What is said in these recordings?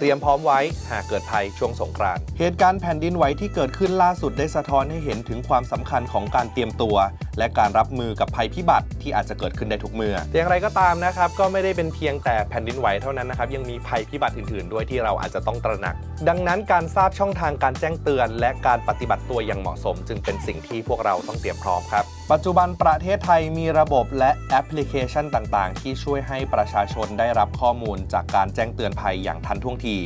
เตรียมพร้อมไว้หากเกิดภัยช่วงสงกรานต์เหตุการณ์แผ่นดินไหวที่เกิดขึ้นล่าสุดได้สะท้อนให้เห็นถึงความสำคัญของการเตรียมตัว และการรับมือกับภัยพิบัติที่อาจจะเกิดขึ้นได้ทุกเมื่อ อย่างไรก็ตามนะครับก็ไม่ได้เป็นเพียงแต่แผ่นดินไหวเท่านั้นนะครับยังมีภัยพิบัติอื่นๆ ด้วยที่เราอาจจะต้องตระหนัก ดังนั้นการทราบช่องทางการแจ้งเตือน และการปฏิบัติตัวอย่างเหมาะสม จึงเป็นสิ่งที่พวกเราต้องเตรียมพร้อมครับปัจจุบันประเทศไทยมีระบบและแอปพลิเคชันต่างๆ ที่ช่วยให้ประชาชนได้รับข้อมูลจากการแจ้งเตือนภัยอย่างทันท่วงที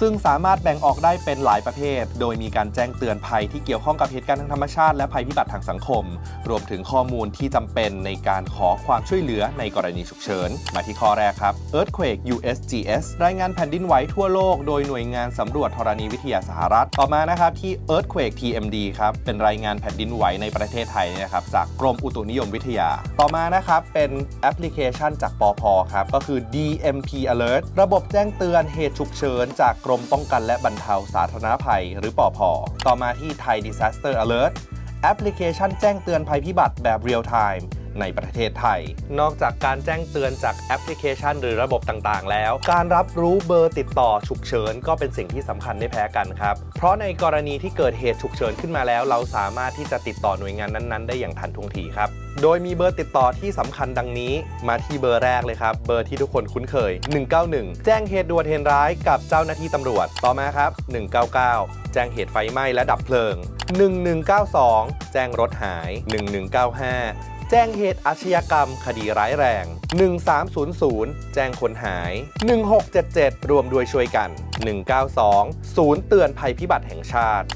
ซึ่งสามารถแบ่งออกได้เป็นหลายประเภท โดยมีการแจ้งเตือนภัยที่เกี่ยวข้องกับเหตุการณ์ทางธรรมชาติและภัยพิบัติทางสังคม รวมถึงข้อมูลที่จำเป็นในการขอความช่วยเหลือในกรณีฉุกเฉิน มาที่ข้อแรกครับ Earthquake USGS รายงานแผ่นดินไหวทั่วโลกโดยหน่วยงานสำรวจธรณีวิทยาสหรัฐ ต่อมานะครับที่ Earthquake TMD ครับ เป็นรายงานแผ่นดินไหวในประเทศไทยนะครับจากกรมอุตุนิยมวิทยา ต่อมานะครับเป็นแอปพลิเคชันจากปอพครับก็คือ DMP Alert ระบบแจ้งเตือนเหตุฉุกเฉินจากกรมป้องกันและบรรเทาสาธารณภัย หรือปอพอต่อมาที่ Thai Disaster Alert แอปพลิเคชันแจ้งเตือนภัยพิบัติแบบ Real Time ในประเทศไทย นอกจากการแจ้งเตือนจากแอปพลิเคชัน หรือระบบต่างๆ แล้ว การรับรู้เบอร์ติดต่อฉุกเฉินก็เป็นสิ่งที่สำคัญไม่แพ้กันครับ เพราะในกรณีที่เกิดเหตุฉุกเฉินขึ้นมาแล้ว เราสามารถที่จะติดต่อหน่วยงานนั้นๆ ได้อย่างทันท่วงทีครับ โดยมีเบอร์ติดต่อที่สำคัญดังนี้ มาที่เบอร์แรกเลยครับ เบอร์ที่ทุกคนคุ้นเคย 191 แจ้งเหตุด่วนเหตุร้ายกับเจ้าหน้าที่ตำรวจ ต่อมาครับ 199 แจ้งเหตุไฟไหม้และดับเพลิง 1192 แจ้งรถหาย 1195 แจ้งเหตุอาชญากรรมคดีร้ายแรง 1300 แจ้งคนหาย 1677 รวมด้วยช่วยกัน192 ศูนย์เตือนภัยพิบัติแห่งชาติ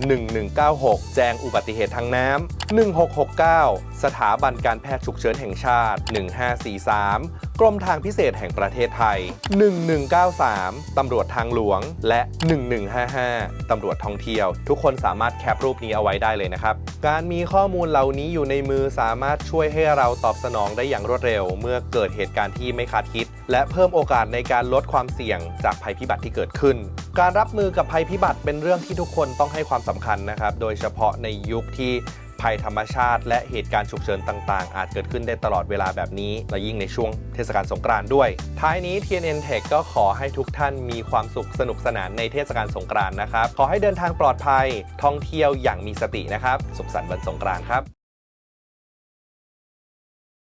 1196 แจ้งอุบัติเหตุทางน้ำ1669 สถาบันการแพทย์ฉุกเฉินแห่งชาติ 1543 กรมทางพิเศษแห่งประเทศไทย 1193 ตำรวจทางหลวง และ 1155 ตำรวจท่องเที่ยว ทุกคนสามารถแคปรูปนี้เอาไว้ได้เลยนะครับ การมีข้อมูลเหล่านี้อยู่ในมือสามารถช่วยให้เราตอบสนองได้อย่างรวดเร็ว เมื่อเกิดเหตุการณ์ที่ไม่คาดคิด และเพิ่มโอกาสในการลดความเสี่ยงจากภัยพิบัติที่เกิดขึ้นการรับมือกับภัยพิบัติเป็นเรื่องที่ทุกคนต้องให้ความสำคัญนะครับ โดยเฉพาะในยุคที่ภัยธรรมชาติ และเหตุการณ์ฉุกเฉินต่างๆ อาจเกิดขึ้นได้ตลอดเวลาแบบนี้ และยิ่งในช่วงเทศกาลสงกรานต์ด้วย ท้ายนี้ TNN Tech ก็ขอให้ทุกท่านมีความสุขสนุกสนานในเทศกาลสงกรานต์นะครับ ขอให้เดินทางปลอดภัยท่องเที่ยวอย่างมีสตินะครับ สุขสันต์วันสงกรานต์ครับ